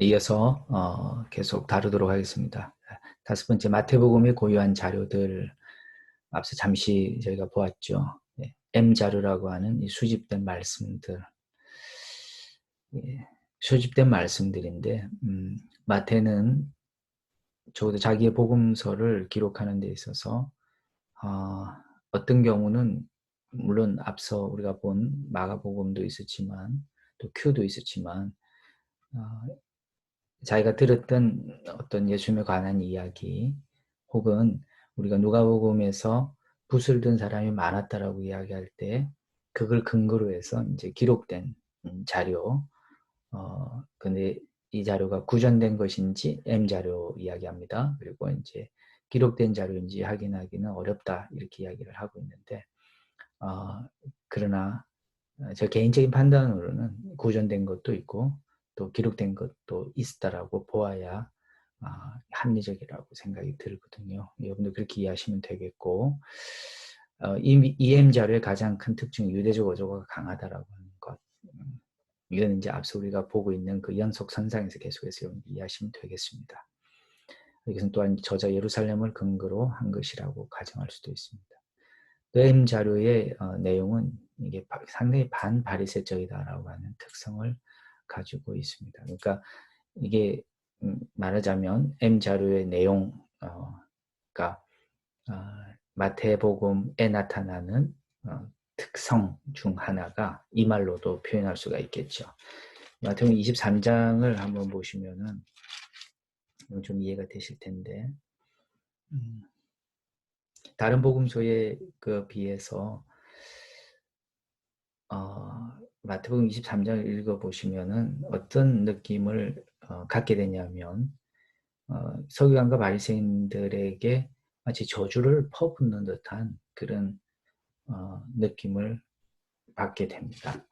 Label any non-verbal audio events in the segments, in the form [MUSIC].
이어서 어, 계속 다루도록 하겠습니다. 다섯 번째 마태복음의 고유한 자료들 앞서 잠시 저희가 보았죠. 예, M 자료라고 하는 이 수집된 말씀들, 예, 수집된 말씀들인데 음, 마태는 적어도 자기의 복음서를 기록하는 데 있어서 어, 어떤 경우는 물론 앞서 우리가 본 마가복음도 있었지만 또 큐도 있었지만 어, 자기가 들었던 어떤 예수님에 관한 이야기 혹은 우리가 누가복음에서 붓을 든 사람이 많았다라고 이야기할 때 그걸 근거로 해서 이제 기록된 음, 자료 어 근데 이 자료가 구전된 것인지 M 자료 이야기합니다. 그리고 이제 기록된 자료인지 확인하기는 어렵다 이렇게 이야기를 하고 있는데 어, 그러나 저 개인적인 판단으로는 구전된 것도 있고 또 기록된 것도 있다라고 보아야 아, 합리적이라고 생각이 들거든요. 여러분들 그렇게 이해하시면 되겠고 어, 이 EM 자료의 가장 큰 특징은 유대적 어조가 강하다라고 하는 것. 음, 이건 이제 앞서 우리가 보고 있는 그 연속 선상에서 계속해서 여러분들 이해하시면 되겠습니다. 이것은 또한 저자 예루살렘을 근거로 한 것이라고 가정할 수도 있습니다. EM 자료의 어, 내용은 이게 상당히 반바리새적이다라고 하는 특성을 가지고 있습니다. 그러니까 이게 음, 말하자면 M 자료의 내용, 어, 그러니까 어, 마태복음에 나타나는 어, 특성 중 하나가 이 말로도 표현할 수가 있겠죠. 마태복음 23장을 한번 보시면은 좀 이해가 되실 텐데 음, 다른 복음서에 그 비해서 어, 마태복음 23장을 읽어보시면은 어떤 느낌을 어, 갖게 되냐면 어, 서기관과 바리새인들에게 마치 저주를 퍼붓는 듯한 그런 어, 느낌을 받게 됩니다.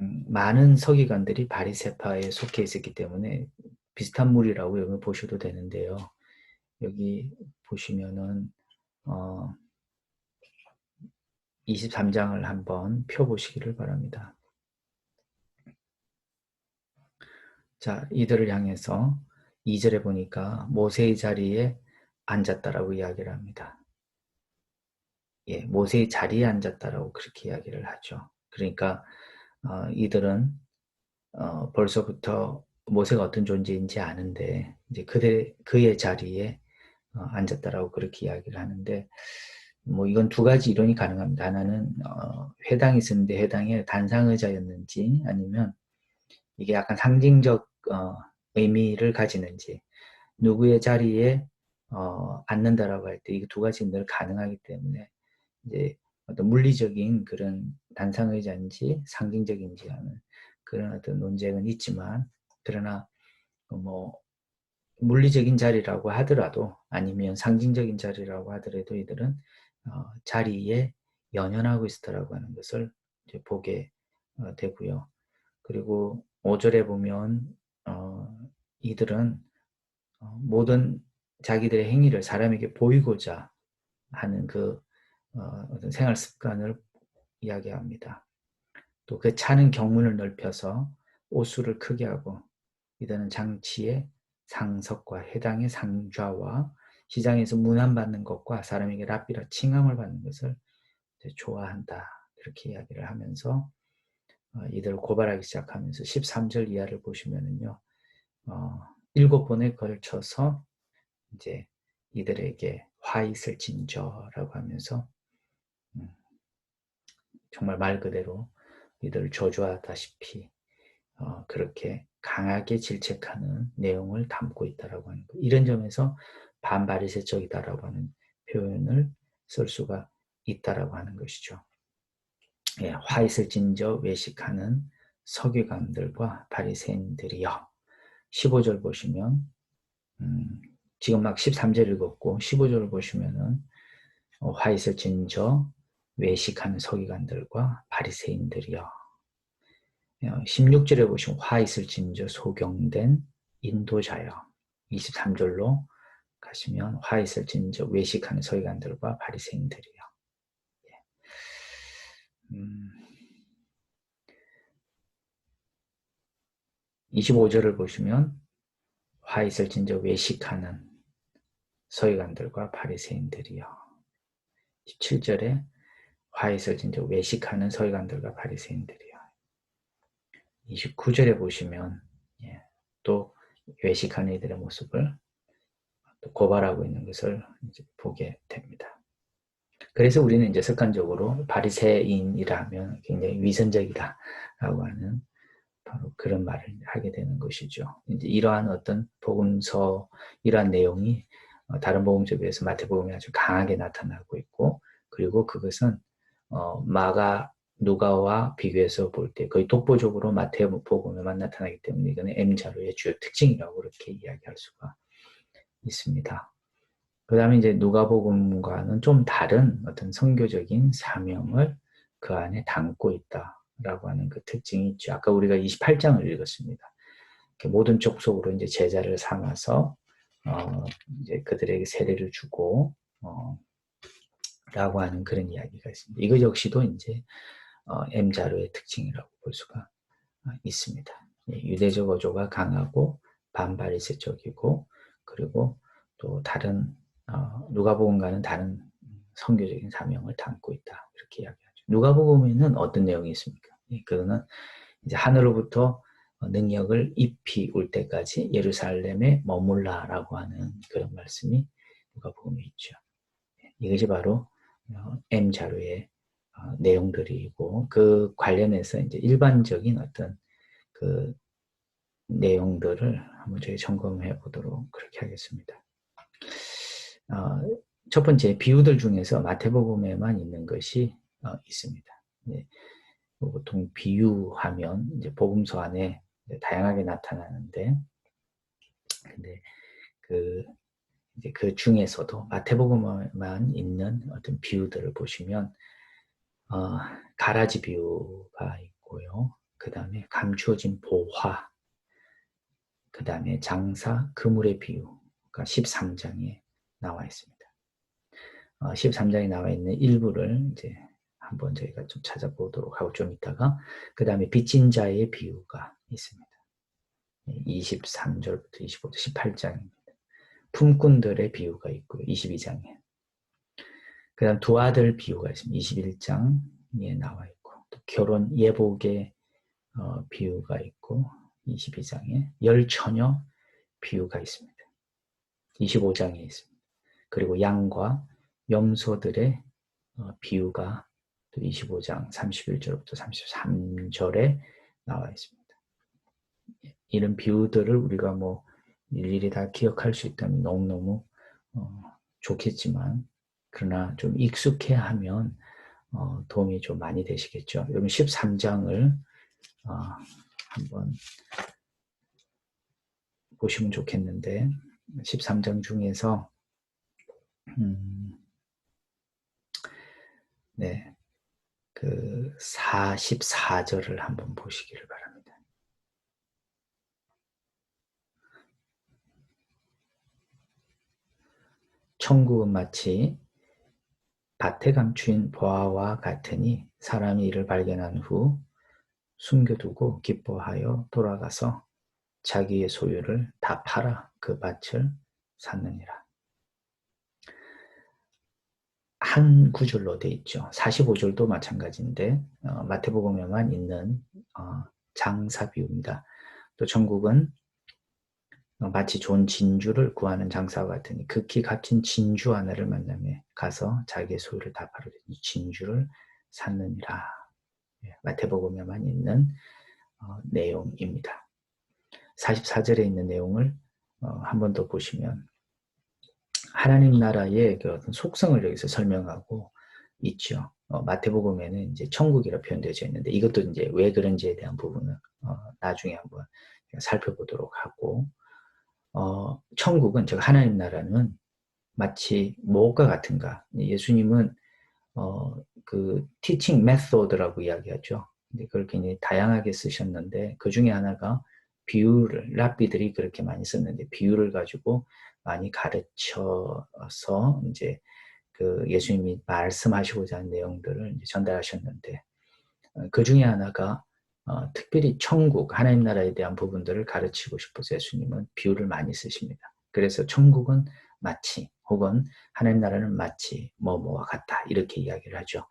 음, 많은 서기관들이 바리세파에 속해 있었기 때문에 비슷한 물이라고 여기 보셔도 되는데요. 여기 보시면은 어, 23장을 한번 펴보시기를 바랍니다. 자, 이들을 향해서 2절에 보니까 모세의 자리에 앉았다라고 이야기를 합니다. 예, 모세의 자리에 앉았다라고 그렇게 이야기를 하죠. 그러니까 어, 이들은 어, 벌써부터 모세가 어떤 존재인지 아는데 이제 그대 그의 자리에 어, 앉았다라고 그렇게 이야기를 하는데 뭐 이건 두 가지 이론이 가능합니다. 하나는 어, 회당이 있었는데 회당에 단상의자였는지 아니면 이게 약간 상징적 어, 의미를 가지는지 누구의 자리에 어, 앉는다라고 할 때 이 두 가지 늘 가능하기 때문에 이제 어떤 물리적인 그런 단상의자인지 상징적인지 하는 그런 어떤 논쟁은 있지만 그러나 뭐 물리적인 자리라고 하더라도 아니면 상징적인 자리라고 하더라도 이들은 어, 자리에 연연하고 있었다라고 하는 것을 보게 어, 되고요. 그리고 5절에 보면 어, 이들은 어, 모든 자기들의 행위를 사람에게 보이고자 하는 그 어, 어떤 생활 습관을 이야기합니다. 또 그 차는 경문을 넓혀서 오수를 크게 하고 이들은 장치의 상석과 해당의 상좌와 시장에서 문안받는 것과 사람에게 랍비라 칭함을 받는 것을 좋아한다. 이렇게 이야기를 하면서 어, 이들을 고발하기 시작하면서 13절 이하를 보시면은요. 어, 일곱 번에 걸쳐서 이제 이들에게 화 있을 진저라고 하면서 음, 정말 말 그대로 이들을 저주하다시피 어, 그렇게 강하게 질책하는 내용을 담고 있다라고 하는 거. 이런 점에서 반바리새적이다라고 하는 표현을 쓸 수가 있다라고 하는 것이죠. 예, 화 있을 진저 외식하는 서기관들과 바리새인들이여. 15절 보시면 음, 지금 막 13절 읽었고 15절 보시면은 어, 화 있을 진저 외식하는 서기관들과 바리새인들이여. 16절에 어, 보시면 화 있을 진저 소경된 인도자여. 23절로 가시면 화 있을 진저 외식하는 서기관들과 바리새인들이요. 예. 음, 25절을 보시면 화 있을 진저 외식하는 서기관들과 바리새인들이요. 17절에 화 있을 진저 외식하는 서기관들과 바리새인들이요. 29절에 보시면 예, 또 외식하는 이들의 모습을 또 고발하고 있는 것을 보게 됩니다. 그래서 우리는 이제 습관적으로 바리새인이라면 굉장히 위선적이다라고 하는 바로 그런 말을 하게 되는 것이죠. 이제 이러한 어떤 복음서 이러한 내용이 어, 다른 복음서에 비해서 마태복음이 아주 강하게 나타나고 있고 그리고 그것은 어, 마가 누가와 비교해서 볼 때 거의 독보적으로 마태복음에만 나타나기 때문에 이거는 M자료의 주요 특징이라고 그렇게 이야기할 수가 있습니다. 그 다음에 이제 누가복음과는 좀 다른 어떤 선교적인 사명을 그 안에 담고 있다라고 하는 그 특징이 있죠. 아까 우리가 28장을 읽었습니다. 모든 족속으로 이제 제자를 삼아서 어 이제 그들에게 세례를 주고 어 라고 하는 그런 이야기가 있습니다. 이거 역시도 이제 어, M자료의 특징이라고 볼 수가 어, 있습니다. 예, 유대적 어조가 강하고 반바리새적이고 그리고 또 다른 어, 누가복음과는 다른 성교적인 사명을 담고 있다 이렇게 이야기하죠. 누가복음에는 어떤 내용이 있습니까? 예, 그거는 이제 하늘로부터 능력을 입히 올 때까지 예루살렘에 머물라라고 하는 그런 말씀이 누가복음에 있죠. 예, 이것이 바로 M 자료의 어, 내용들이고 그 관련해서 이제 일반적인 어떤 그 내용들을 한번 저희 점검해 보도록 그렇게 하겠습니다. 어, 첫 번째 비유들 중에서 마태복음에만 있는 것이 어, 있습니다. 네. 보통 비유하면 이제 복음서 안에 다양하게 나타나는데 근데 그 이제 그 중에서도 마태복음에만 있는 어떤 비유들을 보시면 어, 가라지 비유가 있고요. 그 다음에 감추어진 보화, 그 다음에 장사 그물의 비유가 13장에 나와 있습니다. 어, 13장에 나와 있는 일부를 이제 한번 저희가 좀 찾아보도록 하고 좀 있다가 그 다음에 빚진 자의 비유가 있습니다. 23절부터 25절 18장입니다. 품꾼들의 비유가 있고요. 22장에 그 다음 두 아들 비유가 있습니다. 21장에 나와 있고 또 결혼 예복의 어, 비유가 있고 22장에 열 처녀 비유가 있습니다. 25장에 있습니다. 그리고 양과 염소들의 어, 비유가 또 25장 31절부터 33절에 나와 있습니다. 이런 비유들을 우리가 뭐 일일이 다 기억할 수 있다면 너무너무 어, 좋겠지만 그러나 좀 익숙해 하면 어, 도움이 좀 많이 되시겠죠. 여러분 13장을 어, 한번 보시면 좋겠는데 13장 중에서 음, 네, 그 44절을 한번 보시기를 바랍니다. 천국은 마치 밭에 감추인 보아와 같으니 사람이 이를 발견한 후 숨겨두고 기뻐하여 돌아가서 자기의 소유를 다 팔아 그 밭을 샀느니라. 한 구절로 돼 있죠. 45절도 마찬가지인데 어, 마태복음에만 있는 어, 장사 비유입니다. 또 전국은 어, 마치 좋은 진주를 구하는 장사와 같으니 극히 값진 진주 하나를 만나며 가서 자기의 소유를 다 팔아들이 진주를 샀느니라. 예, 마태복음에만 있는 어, 내용입니다. 44절에 있는 내용을 어, 한번 더 보시면 하나님 나라의 그 어떤 속성을 여기서 설명하고 있죠. 어, 마태복음에는 이제 천국이라 표현되어 있는데 이것도 이제 왜 그런지에 대한 부분은 어, 나중에 한번 살펴보도록 하고 어, 천국은 즉 하나님 나라는 마치 뭐가 같은가? 예수님은 어, 그 teaching method라고 이야기하죠. 근데 그걸 굉장히 다양하게 쓰셨는데 그 중에 하나가 비유를 랍비들이 그렇게 많이 썼는데 비유를 가지고 많이 가르쳐서 이제 그 예수님이 말씀하시고자 하는 내용들을 전달하셨는데 어, 그 중에 하나가 어, 특별히 천국, 하나님 나라에 대한 부분들을 가르치고 싶어서 예수님은 비유를 많이 쓰십니다. 그래서 천국은 마치 혹은 하나님 나라는 마치 뭐뭐와 같다 이렇게 이야기를 하죠.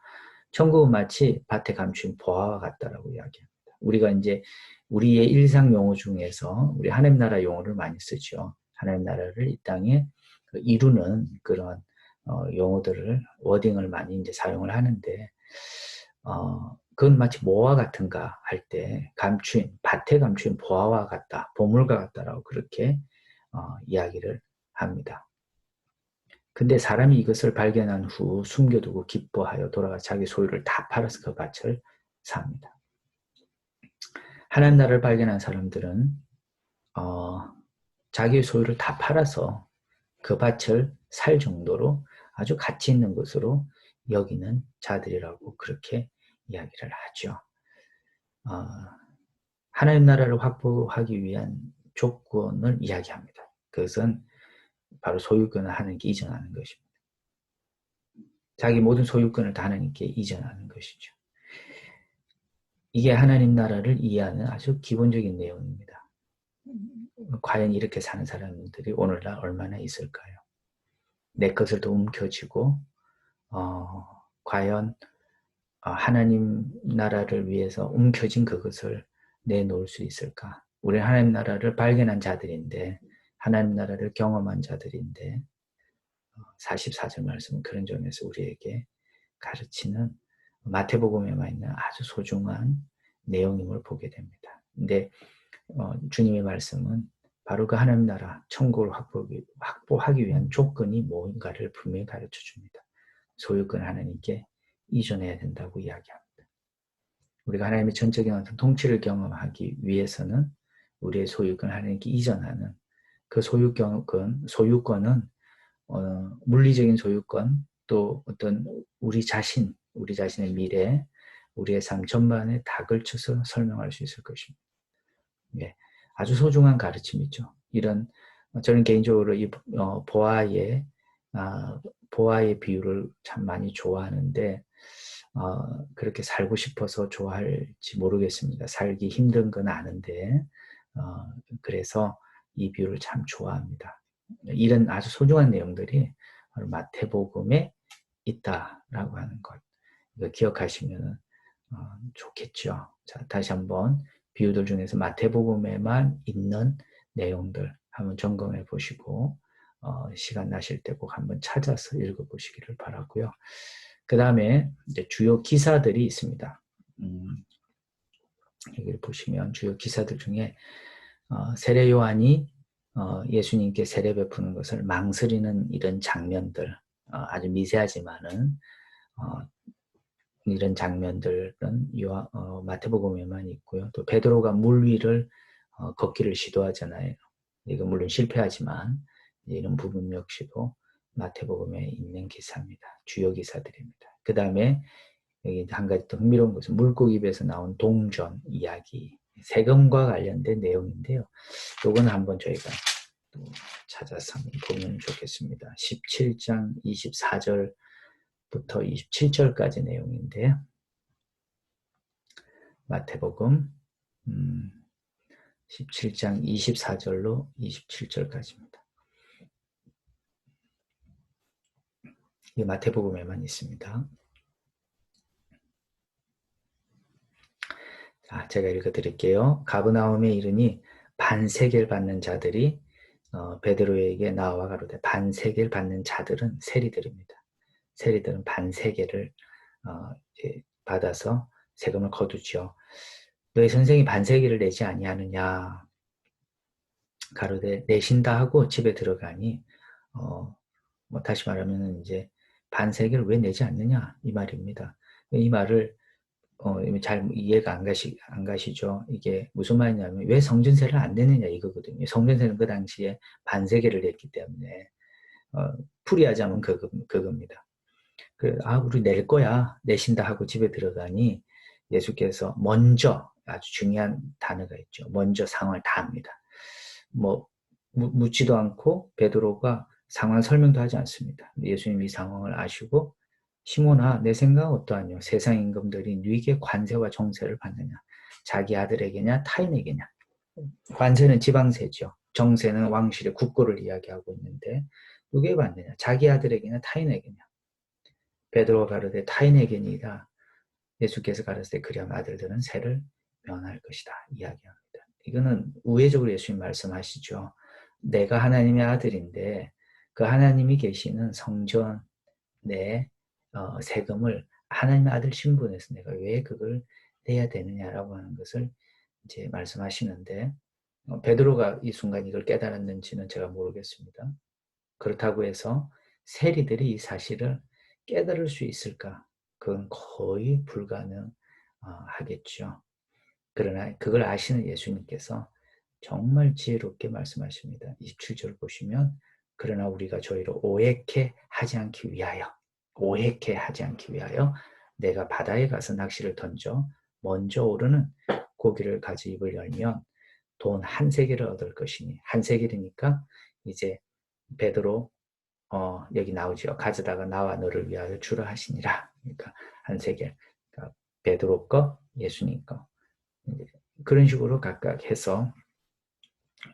천국은 마치 밭에 감춘 보화와 같다라고 이야기합니다. 우리가 이제 우리의 일상 용어 중에서 우리 하나님 나라 용어를 많이 쓰죠. 하나님 나라를 이 땅에 그 이루는 그런 어, 용어들을 워딩을 많이 이제 사용을 하는데 어, 그건 마치 뭐와 같은가 할 때 감추인 밭에 감추인 보화와 같다, 보물과 같다라고 그렇게 어, 이야기를 합니다. 근데 사람이 이것을 발견한 후 숨겨두고 기뻐하여 돌아가 자기 소유를 다 팔아서 그 밭을 삽니다. 하나님 나라를 발견한 사람들은 어, 자기의 소유를 다 팔아서 그 밭을 살 정도로 아주 가치 있는 것으로 여기는 자들이라고 그렇게 이야기를 하죠. 어, 하나님 나라를 확보하기 위한 조건을 이야기합니다. 그것은 바로 소유권을 하나님께 이전하는 것입니다. 자기 모든 소유권을 다 하나님께 이전하는 것이죠. 이게 하나님 나라를 이해하는 아주 기본적인 내용입니다. 과연 이렇게 사는 사람들이 오늘날 얼마나 있을까요? 내 것을 더 움켜쥐고 어, 과연 어, 하나님 나라를 위해서 움켜진 그것을 내놓을 수 있을까? 우리 하나님 나라를 발견한 자들인데 하나님 나라를 경험한 자들인데 44절 어, 말씀은 그런 점에서 우리에게 가르치는 마태복음에만 있는 아주 소중한 내용임을 보게 됩니다. 근데 어, 주님의 말씀은 바로 그 하나님 나라 천국을 확보하기, 위한 조건이 뭔가를 분명히 가르쳐 줍니다. 소유권 하나님께 이전해야 된다고 이야기합니다. 우리가 하나님의 전적인 어떤 통치를 경험하기 위해서는 우리의 소유권 하나님께 이전하는 그 소유권, 소유권은 어, 물리적인 소유권 또 어떤 우리 자신, 우리 자신의 미래, 우리의 삶 전반에 다 걸쳐서 설명할 수 있을 것입니다. 예, 아주 소중한 가르침이죠. 이런 저는 개인적으로 이 어, 보아의 아, 보아의 비유를 참 많이 좋아하는데 어, 그렇게 살고 싶어서 좋아할지 모르겠습니다. 살기 힘든 건 아는데 어, 그래서 이 비유를 참 좋아합니다. 이런 아주 소중한 내용들이 마태복음에 있다라고 하는 것 이거 기억하시면 어, 좋겠죠. 자 다시 한번 비유들 중에서 마태복음에만 있는 내용들 한번 점검해 보시고 어, 시간 나실 때 꼭 한번 찾아서 읽어보시기를 바라고요. 그 다음에 주요 기사들이 있습니다. 음, 여기를 보시면 주요 기사들 중에 어, 세례 요한이 어, 예수님께 세례 베푸는 것을 망설이는 이런 장면들 어, 아주 미세하지만은 어, 이런 장면들은 요한, 어, 마태복음에만 있고요. 또 베드로가 물 위를 어, 걷기를 시도하잖아요. 이거 물론 실패하지만 이런 부분 역시도 마태복음에 있는 기사입니다. 주요 기사들입니다. 그 다음에 여기 한 가지 더 흥미로운 것은 물고기 입에서 나온 동전 이야기 세금과 관련된 내용인데요. 요거는 한번 저희가 또 찾아서 보면 좋겠습니다. 17장 24절부터 27절까지 내용인데요. 마태복음 음, 17장 24절로 27절까지입니다. 이 마태복음에만 있습니다. 자, 제가 읽어드릴게요. 가브나움에 이르니 반세계를 받는 자들이 어, 베드로에게 나와 가로되 반세계를 받는 자들은 세리들입니다. 세리들은 반세계를 어, 받아서 세금을 거두죠. 너희 선생이 반세계를 내지 아니하느냐 가로되 내신다 하고 집에 들어가니 어, 뭐 다시 말하면 이제 반세계를 왜 내지 않느냐 이 말입니다. 이 말을 어, 잘 이해가 안, 가시, 안 가시죠. 이게 무슨 말이냐면 왜 성전세를 안 내느냐 이거거든요. 성전세는 그 당시에 반세계를 냈기 때문에 어, 풀이하자면 그거, 그겁니다. 그, 아 우리 낼 거야 내신다 하고 집에 들어가니 예수께서 먼저 아주 중요한 단어가 있죠. 먼저 상황을 다 합니다. 뭐 묻지도 않고 베드로가 상황 설명도 하지 않습니다. 예수님이 상황을 아시고 시몬아 내 생각 어떠하뇨? 세상 임금들이 네게 관세와 정세를 받느냐? 자기 아들에게냐 타인에게냐. 관세는 지방세죠. 정세는 왕실의 국고를 이야기하고 있는데 누구에 받느냐? 자기 아들에게냐 타인에게냐. 베드로가 가르되 타인에게니이다. 예수께서 때 그령 아들들은 세를 면할 것이다. 이야기합니다. 이거는 우회적으로 예수님 말씀하시죠. 내가 하나님의 아들인데 그 하나님이 계시는 성전 내 어, 세금을 하나님의 아들 신분에서 내가 왜 그걸 내야 되느냐라고 하는 것을 이제 말씀하시는데 어, 베드로가 이 순간 이걸 깨달았는지는 제가 모르겠습니다. 그렇다고 해서 세리들이 이 사실을 깨달을 수 있을까? 그건 거의 불가능하겠죠. 그러나 그걸 아시는 예수님께서 정말 지혜롭게 말씀하십니다. 27절 보시면 그러나 우리가 저희를 오해케 하지 않기 위하여 오해케 하지 않기 위하여 내가 바다에 가서 낚시를 던져 먼저 오르는 고기를 가지 입을 열면 돈 한 세계를 얻을 것이니 한 세계니까 이제 베드로 어, 여기 나오죠. 가져다가 나와 너를 위하여 주라 하시니라. 그러니까 한 세계. 그러니까 베드로 거, 예수님 거. 그런 식으로 각각 해서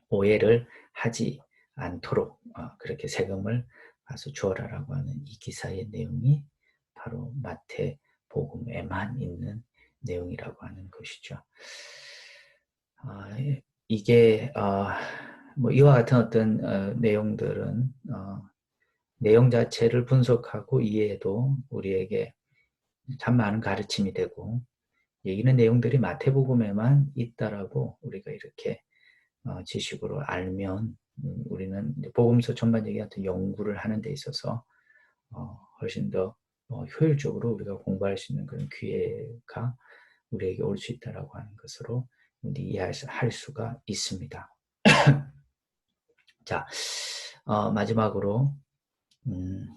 오해를 하지 않도록 어, 그렇게 세금을 가서 주어라라고 하는 이 기사의 내용이 바로 마태 복음에만 있는 내용이라고 하는 것이죠. 어, 이게 어, 뭐 이와 같은 어떤 어, 내용들은 어, 내용 자체를 분석하고 이해해도 우리에게 참 많은 가르침이 되고 이런 내용들이 마태복음에만 있다라고 우리가 이렇게 어, 지식으로 알면 음, 우리는 복음서 전반적인 어떤 연구를 하는 데 있어서 어, 훨씬 더 어, 효율적으로 우리가 공부할 수 있는 그런 기회가 우리에게 올 수 있다라고 하는 것으로 이해할 수가 있습니다. [LAUGHS] 자, 어, 마지막으로 음,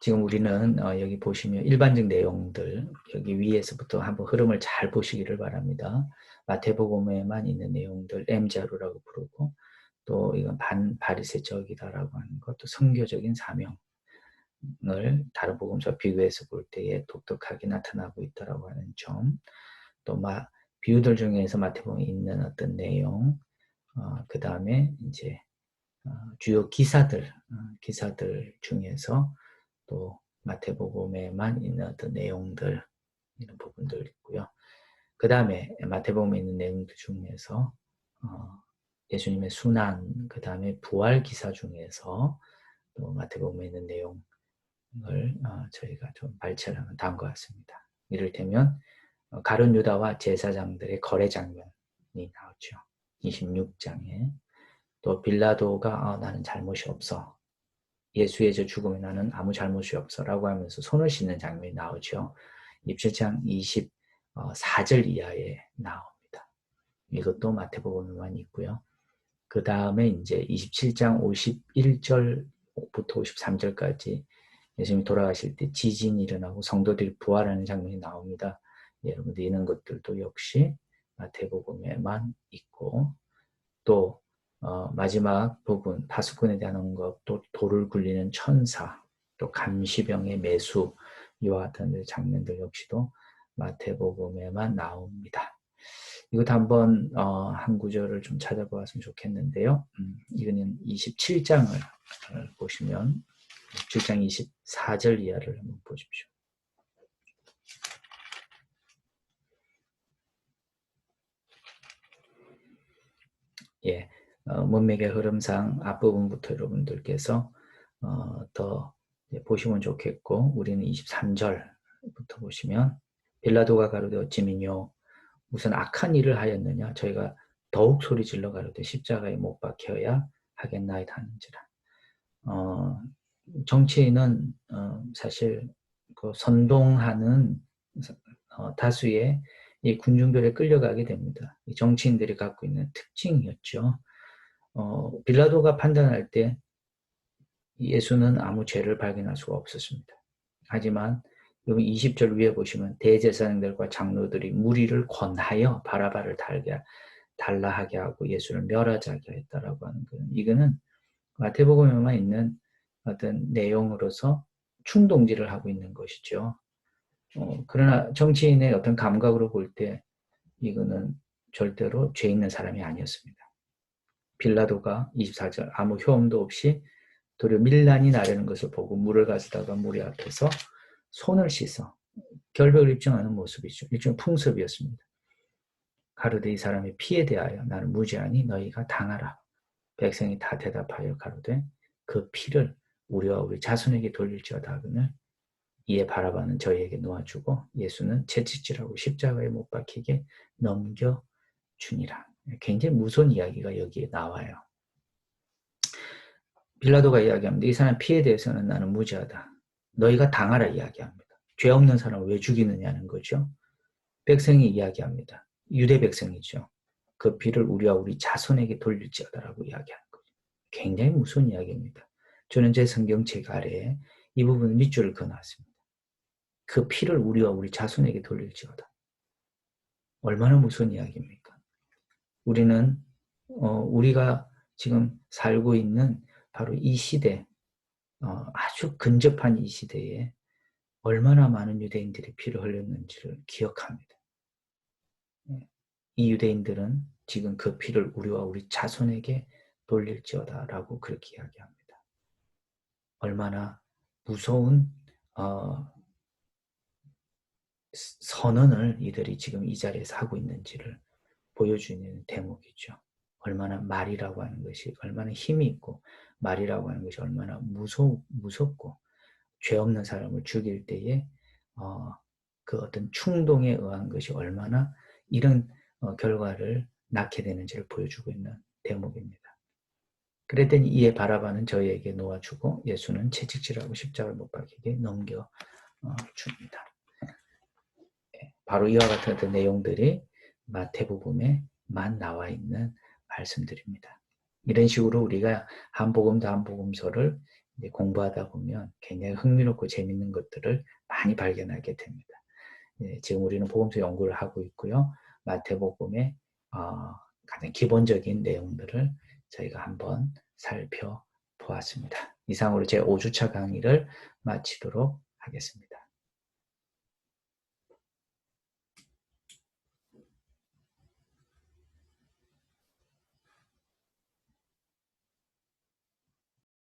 지금 우리는 어, 여기 보시면 일반적 내용들 여기 위에서부터 한번 흐름을 잘 보시기를 바랍니다. 마태복음에만 있는 내용들 M자루라고 부르고 또 이건 반 바리새적이다라고 하는 것도 성교적인 사명을 다른 복음서 비교해서 볼 때에 독특하게 나타나고 있다라고 하는 점, 또 마, 비유들 중에서 마태복음에 있는 어떤 내용, 어, 그 다음에 이제 어, 주요 기사들, 어, 기사들 중에서 또 마태복음에만 있는 어떤 내용들 이런 부분들 있고요. 그 다음에 마태복음에 있는 내용들 중에서 어, 예수님의 순환, 그 다음에 부활 기사 중에서 또 마태복음에 있는 내용을 어, 저희가 좀 발췌를 하면 다음과 같습니다. 이를테면 어, 가룟 유다와 제사장들의 거래 장면이 나오죠. 26장에 또 빌라도가 어, 나는 잘못이 없어 예수의 저 죽음에 나는 아무 잘못이 없어 라고 하면서 손을 씻는 장면이 나오죠. 27장 24절 이하에 나옵니다. 이것도 마태복음에만 있고요. 그 다음에 이제 27장 51절부터 53절까지 예수님이 돌아가실 때 지진이 일어나고 성도들이 부활하는 장면이 나옵니다. 여러분들 이런 것들도 역시 마태복음에만 있고 또 어, 마지막 부분 파수꾼에 대한 언급, 또 돌을 굴리는 천사, 또 감시병의 매수 이와 같은 장면들 역시도 마태복음에만 나옵니다. 이것 한번 어, 한 구절을 좀 찾아보았으면 좋겠는데요. 음, 이거는 27장을 보시면 27장 24절 이하를 한번 보십시오. 예, 어, 문맥의 흐름상 앞부분부터 여러분들께서 어, 더 보시면 좋겠고 우리는 23절부터 보시면 빌라도가 가로되 어찌미뇨 무슨 악한 일을 하였느냐 저희가 더욱 소리 질러 가로되 십자가에 못 박혀야 하겠나이다 하는지라 어, 정치인은 어, 사실 그 선동하는 어, 다수의 이 군중들에 끌려가게 됩니다. 이 정치인들이 갖고 있는 특징이었죠. 어, 빌라도가 판단할 때 예수는 아무 죄를 발견할 수가 없었습니다. 하지만 여기 20절 위에 보시면 대제사장들과 장로들이 무리를 권하여 바라바를 달게 달라 하게 하고 예수를 멸하자게 했다라고 하는 거는 이거는 마태복음에만 있는 어떤 내용으로서 충동질을 하고 있는 것이죠. 어, 그러나 정치인의 어떤 감각으로 볼 때 이거는 절대로 죄 있는 사람이 아니었습니다. 빌라도가 24절 아무 효험도 없이 도리어 밀란이 나려는 것을 보고 물을 가져다가 무리 앞에서 손을 씻어 결백을 입증하는 모습이죠. 일종의 풍습이었습니다. 가로되 이 사람의 피에 대하여 나는 무죄하니 너희가 당하라. 백성이 다 대답하여 가로되 그 피를 우리와 우리 자손에게 돌릴지어다 하거늘 이에 바라바는 저희에게 놓아주고 예수는 채찍질하고 십자가에 못 박히게 넘겨 주니라. 굉장히 무서운 이야기가 여기에 나와요. 빌라도가 이야기합니다. 이 사람 피에 대해서는 나는 무죄하다. 너희가 당하라 이야기합니다. 죄 없는 사람을 왜 죽이느냐는 거죠. 백성이 이야기합니다. 유대 백성이죠. 그 피를 우리와 우리 자손에게 돌릴지어다라고 이야기하는 거죠. 굉장히 무서운 이야기입니다. 저는 제 성경책 아래에 이 부분 밑줄을 그어놨습니다. 그 피를 우리와 우리 자손에게 돌릴지어다. 얼마나 무서운 이야기입니까? 우리는 어, 우리가 지금 살고 있는 바로 이 시대, 어, 아주 근접한 이 시대에 얼마나 많은 유대인들이 피를 흘렸는지를 기억합니다. 예. 이 유대인들은 지금 그 피를 우리와 우리 자손에게 돌릴지어다라고 그렇게 이야기합니다. 얼마나 무서운 어, 선언을 이들이 지금 이 자리에서 하고 있는지를 보여주는 대목이죠. 얼마나 말이라고 하는 것이 얼마나 힘이 있고 말이라고 하는 것이 얼마나 무서, 무섭고 죄 없는 사람을 죽일 때에 어, 그 어떤 충동에 의한 것이 얼마나 이런 어, 결과를 낳게 되는지를 보여주고 있는 대목입니다. 그랬더니 이에 바라바는 저희에게 놓아주고 예수는 채찍질하고 십자가를 못 박히게 넘겨 어, 줍니다. 예, 바로 이와 같은 내용들이 마태복음에만 나와 있는 말씀드립니다. 이런 식으로 우리가 한 복음도 한 복음서를 공부하다 보면 굉장히 흥미롭고 재밌는 것들을 많이 발견하게 됩니다. 예, 지금 우리는 복음서 연구를 하고 있고요. 마태복음의 어, 가장 기본적인 내용들을 저희가 한번 살펴보았습니다. 이상으로 제 5주차 강의를 마치도록 하겠습니다.